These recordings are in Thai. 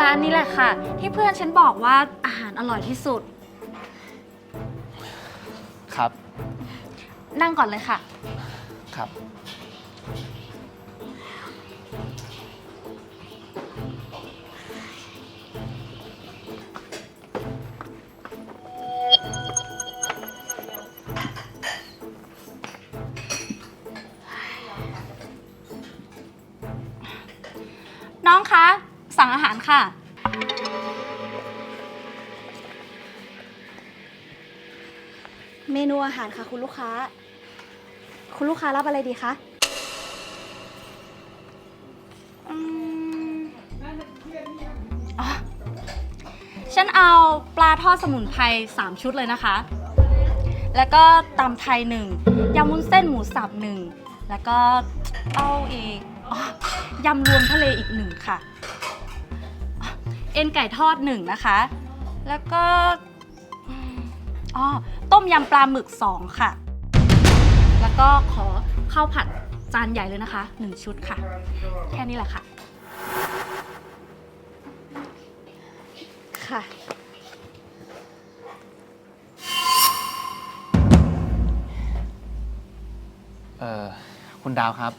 ร้านนี้แหละค่ะ ที่เพื่อนฉันบอกว่าอาหารอร่อยที่สุด ครับ นั่งก่อนเลยค่ะ ครับ น้องคะ สั่งอาหารค่ะ เมนูอาหารค่ะ คุณลูกค้า คุณลูกค้ารับอะไรดีคะอืมอ๋อฉันเอาปลาทอดสมุนไพร3ชุดเลยนะคะ แล้วก็ตำไทยหนึ่งยำมุ้นเส้นหมูสับหนึ่ง แล้วก็เอาอีกอ๋อยำรวมทะเลอีกหนึ่งค่ะ เอ็นไก่ทอดหนึ่งนะคะ แล้วก็อ๋อต้มยำปลาหมึกสองค่ะ แล้วก็ขอข้าวผัดจานใหญ่เลยนะคะหนึ่งชุดค่ะ แค่นี้แหละค่ะ ค่ะ เอ่อ คุณดาวครับ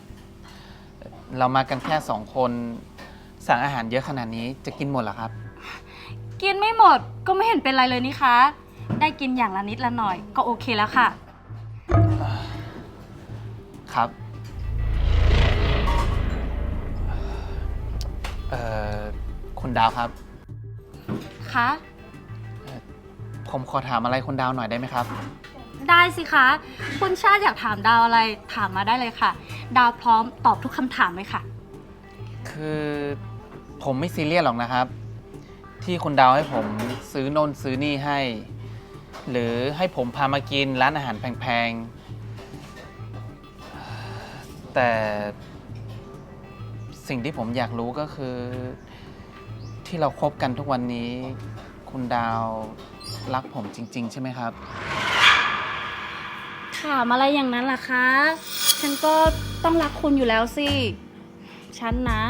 เรามากันแค่สองคน สั่งอาหารเยอะขนาดนี้จะกินหมดเหรอครับ กินไม่หมดก็ไม่เห็นเป็นไรเลยนี่คะ ได้กินอย่างละนิดละหน่อยก็โอเคแล้วค่ะ ครับ เอ่อ คุณดาวครับ คะ ผมขอถามอะไรคุณดาวหน่อยได้ไหมครับ ได้สิคะ คุณชาติอยากถามดาวอะไรถามมาได้เลยค่ะ ดาวพร้อมตอบทุกคำถามเลยค่ะ คือ ผมไม่ซีเรียสหรอกนะครับ ที่คุณดาวให้ผมซื้อนนซื้อนี่ให้ หรือให้ผมพามากินร้านอาหารแพงๆ แต่สิ่งที่ผมอยากรู้ก็คือ ที่เราคบกันทุกวันนี้ คุณดาวรักผมจริง ๆ ใช่ไหมครับ ถามอะไรอย่างนั้นล่ะคะ ฉันก็ต้องรักคุณอยู่แล้วสิ ฉันนะ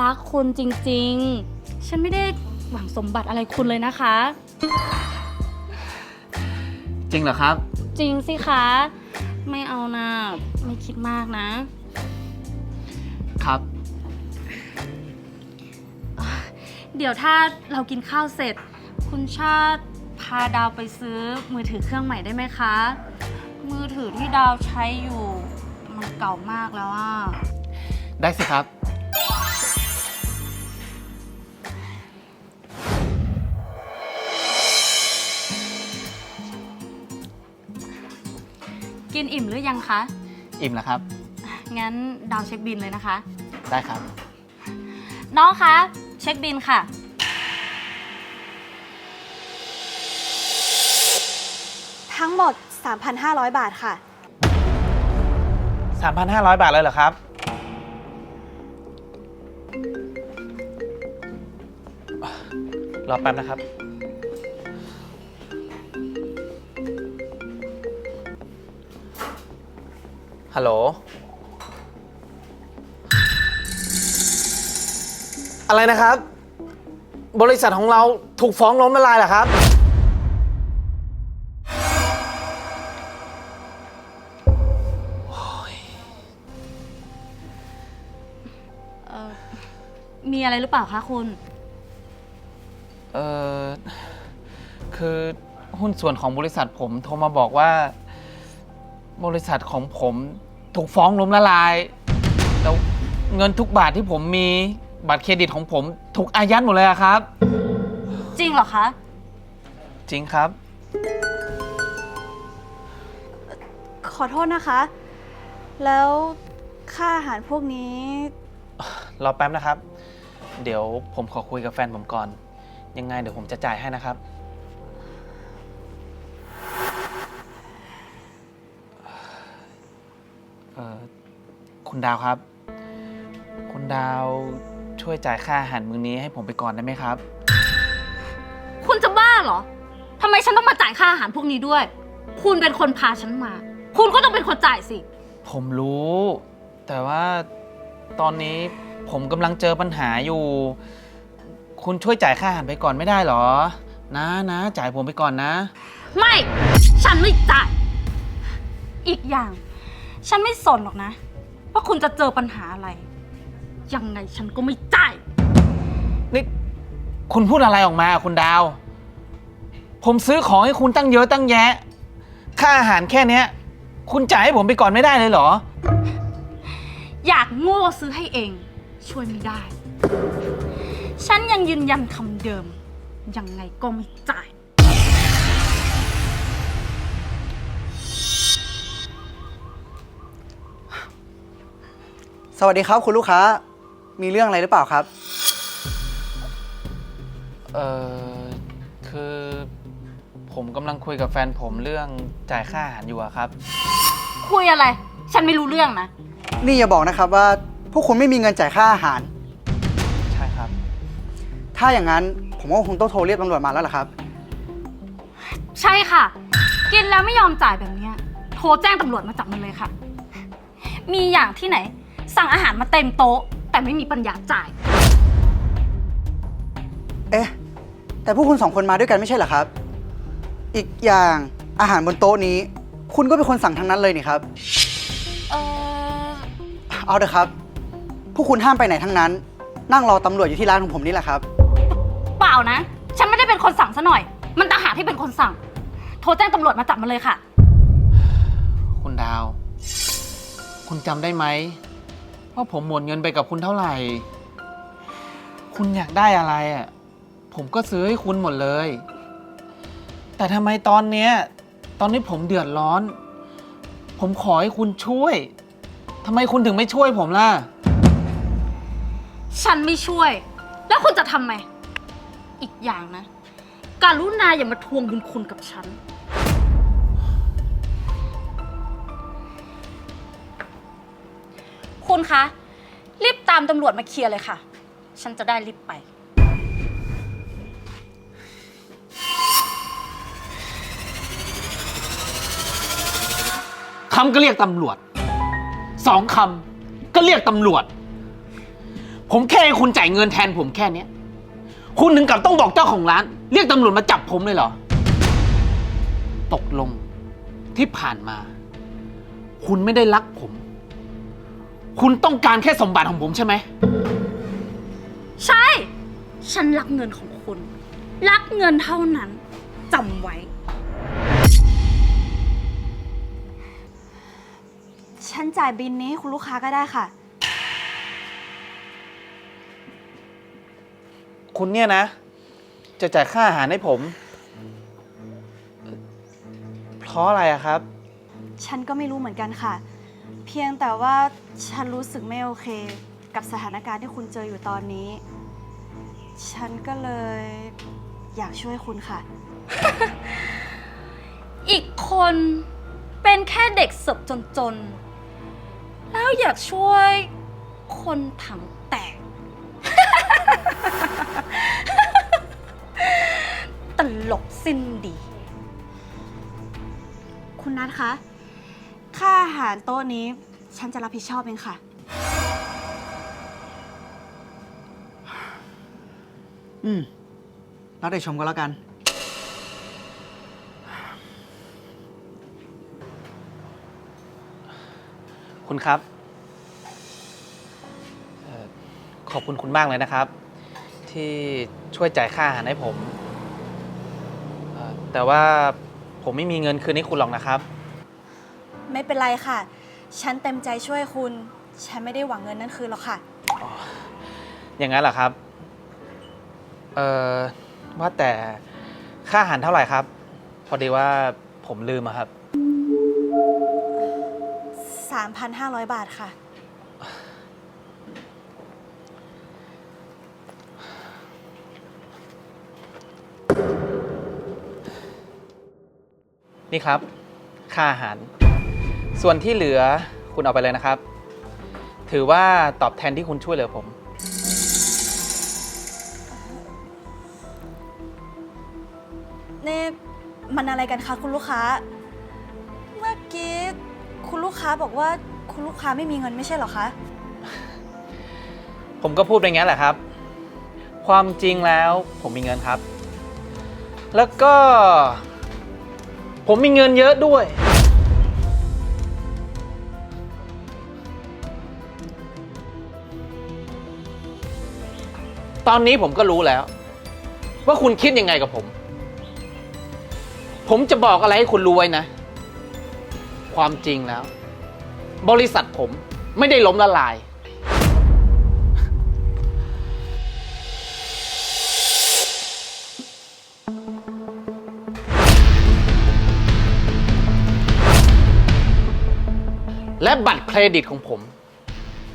รักคุณจริงๆ ฉันไม่ได้หวังสมบัติอะไรคุณเลยนะคะ จริงเหรอครับ จริงสิคะ ไม่เอานะไม่คิดมากนะ ครับ เดี๋ยวถ้าเรากินข้าวเสร็จ คุณชาติพาดาวไปซื้อมือถือเครื่องใหม่ได้ไหมคะ มือถือที่ดาวใช้อยู่ มันเก่ามากแล้วอะ ได้สิครับ กินอิ่มหรือยังคะ อิ่มแล้วครับ งั้นดาวเช็คบินเลยนะคะ ได้ครับ น้องคะ เช็คบินค่ะ ทั้งหมด 3,500 บาทค่ะ 3,500 บาทเลยเหรอครับ รอแป๊บนะครับ ฮัลโหล อะไรนะครับ บริษัทของเราถูกฟ้องล้มละลายเหรอครับ มีอะไรหรือเปล่าคะคุณ เออคือหุ้นส่วนของบริษัทผมโทรมาบอกว่า บริษัทของผมถูกฟ้องล้มละลาย แล้วเงินทุกบาทที่ผมมีบัตรเครดิตของผมถูกอายัดหมดเลยอะครับ จริงเหรอคะ จริงครับ ขอโทษนะคะ แล้วค่าอาหารพวกนี้ รอแป๊บนะครับ เดี๋ยวผมขอคุยกับแฟนผมก่อน ยังไงเดี๋ยวผมจะจ่ายให้นะครับ เอ่อ คุณดาวครับ คุณดาวช่วยจ่ายค่าอาหารมื้อนี้ให้ผมไปก่อนได้ไหมครับ คุณจะบ้าเหรอ ทำไมฉันต้องมาจ่ายค่าอาหารพวกนี้ด้วย คุณเป็นคนพาฉันมา คุณก็ต้องเป็นคนจ่ายสิ ผมรู้ แต่ว่าตอนนี้ผมกำลังเจอปัญหาอยู่ คุณช่วยจ่ายค่าอาหารไปก่อนไม่ได้เหรอ นะนะจ่ายผมไปก่อนนะ ไม่ ฉันไม่จ่าย อีกอย่าง ฉันไม่สนหรอกนะ ว่าคุณจะเจอปัญหาอะไร ยังไงฉันก็ไม่จ่าย นี่คุณพูดอะไรออกมาคุณดาว ผมซื้อของให้คุณตั้งเยอะตั้งแยะ ค่าอาหารแค่เนี้ย คุณจ่ายให้ผมไปก่อนไม่ได้เลยเหรอ อยากโง่ซื้อให้เอง ช่วยไม่ได้ ฉันยังยืนยันคำเดิม ยังไงก็ไม่จ่าย สวัสดีครับคุณลูกค้า มีเรื่องอะไรหรือเปล่าครับ เออคือผมกำลังคุยกับแฟนผมเรื่องจ่ายค่าอาหารอยู่อะครับ คุยอะไร ฉันไม่รู้เรื่องนะ นี่อย่าบอกนะครับว่า พวกคุณไม่มีเงินจ่ายค่าอาหารใช่ครับ ถ้าอย่างนั้นผมก็คงต้องโทรเรียกตำรวจมาแล้วล่ะครับ ใช่ค่ะ กินแล้วไม่ยอมจ่ายแบบเนี้ยโทรแจ้งตำรวจมาจับมันเลยค่ะ มีอย่างที่ไหน สั่งอาหารมาเต็มโต๊ะ แต่ไม่มีปัญญาจ่าย เอ๊ะ แต่พวกคุณสองคนมาด้วยกันไม่ใช่เหรอครับ อีกอย่างอาหารบนโต๊ะนี้ คุณก็เป็นคนสั่งทั้งนั้นเลยนี่ครับ เออเอาเถอะครับ พวกคุณห้ามไปไหนทั้งนั้น นั่งรอตำรวจอยู่ที่ร้านของผมนี่แหละครับเป ล่านะ ฉันไม่ได้เป็นคนสั่งซะหน่อย มันต่างหากที่เป็นคนสั่ง โทรแจ้งตำรวจมาจับมันเลยค่ะ คุณดาว คุณจำได้ไหมว่าผมหมดเงินไปกับคุณเท่าไหร่ คุณอยากได้อะไรอะ ผมก็ซื้อให้คุณหมดเลย แต่ทำไมตอนเนี้ย ตอนนี้ผมเดือดร้อน ผมขอให้คุณช่วยทำไมคุณถึงไม่ช่วยผมล่ะ ฉันไม่ช่วย แล้วคุณจะทำไง อีกอย่างนะการุณาอย่ามาทวงบุญคุณกับฉัน คุณคะ รีบตามตำรวจมาเคลียร์เลยค่ะ ฉันจะได้รีบไป คำก็เรียกตำรวจ สองคำก็เรียกตำรวจ ผมแค่ให้คุณจ่ายเงินแทนผมแค่เนี้ย คุณถึงกับต้องบอกเจ้าของร้าน เรียกตำรวจมาจับผมเลยเหรอ ตกลงที่ผ่านมา คุณไม่ได้รักผม คุณต้องการแค่สมบัติของผมใช่ไหม ใช่ ฉันรักเงินของคุณ รักเงินเท่านั้นจำไว้ ฉันจ่ายบินนี้ให้คุณลูกค้าก็ได้ค่ะ คุณเนี่ยนะ จะจ่ายค่าอาหารให้ผม เพราะอะไรอะครับ ฉันก็ไม่รู้เหมือนกันค่ะ เพียงแต่ว่าฉันรู้สึกไม่โอเค กับสถานการณ์ที่คุณเจออยู่ตอนนี้ ฉันก็เลยอยากช่วยคุณค่ะ อีกคนเป็นแค่เด็กเสิร์ฟจน ๆ แล้วอยากช่วยคนถัง ลกสิ้นดี คุณนัทคะ ค่าอาหารโต๊ะนี้ ฉันจะรับผิดชอบเองค่ะ อืมแล้วได้ชมก็แล้วกัน คุณครับเอ่อขอบคุณคุณมากเลยนะครับ ที่ช่วยจ่ายค่าอาหารให้ผมเอ่อ แต่ว่าผมไม่มีเงินคืนให้คุณหรอกนะครับ ไม่เป็นไรค่ะ ฉันเต็มใจช่วยคุณ ฉันไม่ได้หวังเงินนั่นคืนหรอกค่ะ อย่างนั้นเหรอครับ เอ่อ ว่าแต่ค่าอาหารเท่าไหร่ครับ พอดีว่าผมลืมอะครับ 3,500 บาทค่ะ นี่ครับ ค่าอาหาร ส่วนที่เหลือคุณเอาไปเลยนะครับ ถือว่าตอบแทนที่คุณช่วยเหลือผม นี่มันอะไรกันคะคุณลูกค้า เมื่อกี้คุณลูกค้าบอกว่าคุณลูกค้าไม่มีเงินไม่ใช่เหรอคะ ผมก็พูดไปงั้นแหละครับ ความจริงแล้วผมมีเงินครับ แล้วก็ ผมมีเงินเยอะด้วย ตอนนี้ผมก็รู้แล้ว ว่าคุณคิดยังไงกับผม ผมจะบอกอะไรให้คุณรู้ไว้นะ ความจริงแล้ว บริษัทผมไม่ได้ล้มละลาย และบัตรเครดิตของผม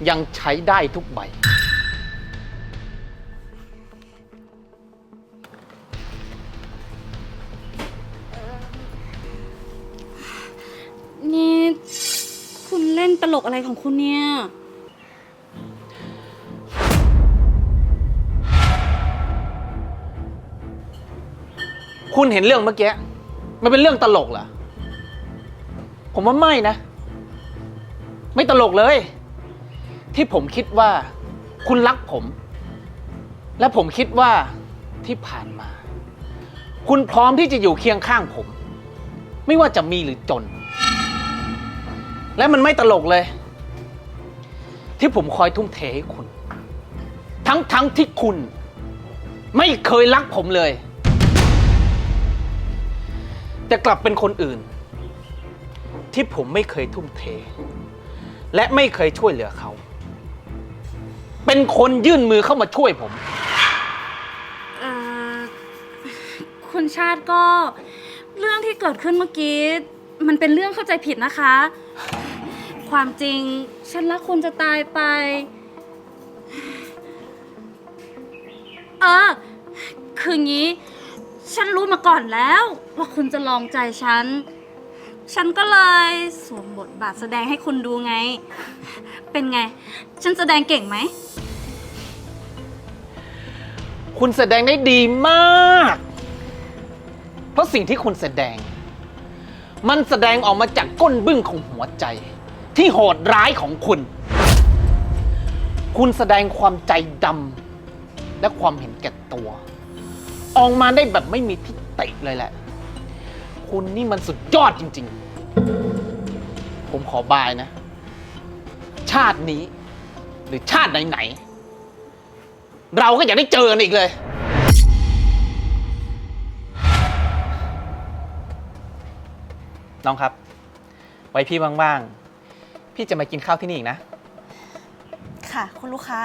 ยังใช้ได้ทุกใบ นี่ คุณเล่นตลกอะไรของคุณเนี่ย คุณเห็นเรื่องเมื่อกี้ มันเป็นเรื่องตลกเหรอ ผมว่าไม่นะ ไม่ตลกเลย ที่ผมคิดว่าคุณรักผม และผมคิดว่าที่ผ่านมา คุณพร้อมที่จะอยู่เคียงข้างผม ไม่ว่าจะมีหรือจน และมันไม่ตลกเลย ที่ผมคอยทุ่มเทให้คุณ ทั้งทั้งที่คุณ ไม่เคยรักผมเลย แต่กลับเป็นคนอื่น ที่ผมไม่เคยทุ่มเท และไม่เคยช่วยเหลือเขา เป็นคนยื่นมือเข้ามาช่วยผม เอ่อคุณชาติก็ เรื่องที่เกิดขึ้นเมื่อกี้ มันเป็นเรื่องเข้าใจผิดนะคะ ความจริง ฉันรักคุณจะตายไป เออ คืองี้ ฉันรู้มาก่อนแล้ว ว่าคุณจะลองใจฉัน ฉันก็เลยสวมบทบาทแสดงให้คุณดูไง เป็นไง ฉันแสดงเก่งไหม คุณแสดงได้ดีมาก เพราะสิ่งที่คุณแสดง มันแสดงออกมาจากก้นบึ้งของหัวใจ ที่โหดร้ายของคุณ คุณแสดงความใจดำและความเห็นแก่ตัว ออกมาได้แบบไม่มีทิฏฐิเลยแหละ คุณนี่มันสุดยอดจริง ๆ ผมขอบายนะ ชาตินี้ หรือชาติไหน ๆ เราก็อย่าได้เจอกันอีกเลย น้องครับ ไว้พี่ว่าง ๆ พี่จะมากินข้าวที่นี่อีกนะ ค่ะ คุณลูกค้า